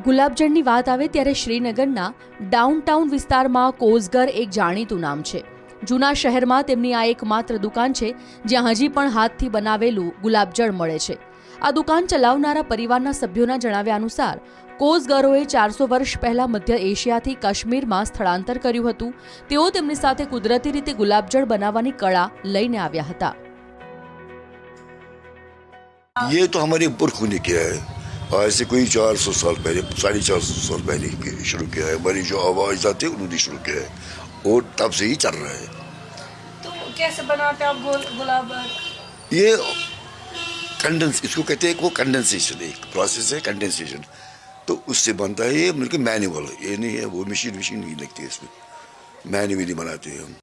ગુલાબજળની વાત આવે ત્યારે શ્રીનગરના ડાઉનટાઉન વિસ્તારમાં કોઝગર એક જાણીતું નામ છે જૂના શહેરમાં તેમની આ એકમાત્ર દુકાન છે જ્યાં હજી પણ હાથથી બનાવેલું ગુલાબજળ મળે છે આ દુકાન ચલાવનારા પરિવારના સભ્યોના જણાવ્યા અનુસાર કોઝગરોએ ચારસો વર્ષ પહેલા મધ્ય એશિયાથી કાશ્મીરમાં સ્થળાંતર કર્યું હતું તેઓ તેમની સાથે કુદરતી રીતે ગુલાબજળ બનાવવાની કળા લઈને આવ્યા હતા ये तो हमारे पुरखों ने किया है आज से कोई चार सौ साल पहले साढ़े चार सौ साल पहले के- शुरू किया है हमारी जो आवाज थे उन्होंने शुरू किया है और तब से ही चल रहा है तो कैसे बनाते हैं आप गुल- गुलाब ये कंडेंस इसको कहते हैं वो कंडेंसेशन एक प्रोसेस है कंडेंसेशन तो उससे बनता है ये मतलब मैनुअल ये नहीं है वो मशीन मशीन नहीं लगती है इसमें मैनुअली बनाते हैं हम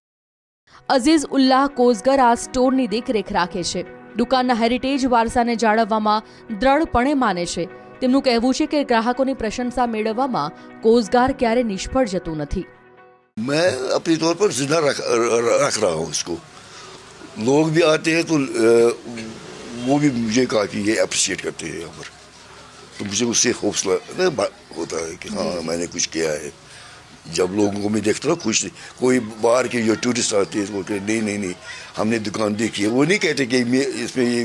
અઝીઝ ઉલ્લાહ કોઝગર આ સ્ટોરની દેખરેખ રાખે છે દુકાનના હેરિટેજ વારસાને જાળવવામાં દ્રઢપણે માને છે તેમનું કહેવું છે કે ગ્રાહકોની પ્રશંસા મેળવવામાં કોઝગાર ક્યારે નિષ્ફળ જતું નથી मैं अपने तौर पर जिंदा रख रख रहा हूँ इसको लोग भी आते हैं तो अ, वो भी मुझे काफ़ी ये अप्रिशिएट करते हैं यहाँ पर तो मुझे उससे हौसला न, बा- होता है कि हाँ मैंने कुछ किया है जब लोगों को मैं देखता हूँ खुश कोई बाहर के जो टूरिस्ट आते हैं तो वो कहते नहीं नहीं नहीं हमने दुकान देखी है वो नहीं कहते कि मैं इसमें ये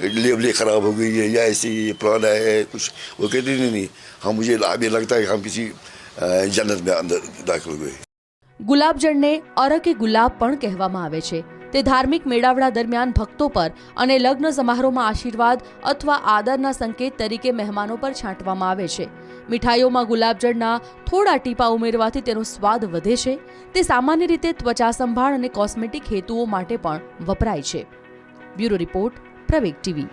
लेबलें ख़राब हो गई है या ऐसे ये पुराना है कुछ वो कहते नहीं नहीं हम मुझे अभी लगता है कि हम किसी अ, जन्नत में अंदर दाखिल हुए ગુલાબજળને અરકે ગુલાબ પણ કહેવામાં આવે છે તે ધાર્મિક મેળાવડા દરમિયાન ભક્તો પર અને લગ્ન સમારોહમાં આશીર્વાદ અથવા આદરના સંકેત તરીકે મહેમાનો પર છાંટવામાં આવે છે. મીઠાઈઓમાં ગુલાબજળના થોડા ટીપા ઉમેરવાથી તેનો સ્વાદ વધે છે. તે સામાન્ય રીતે ત્વચા સંભાળ અને કોસ્મેટિક હેતુઓ માટે પણ વપરાય છે. Bureau report Praveg TV.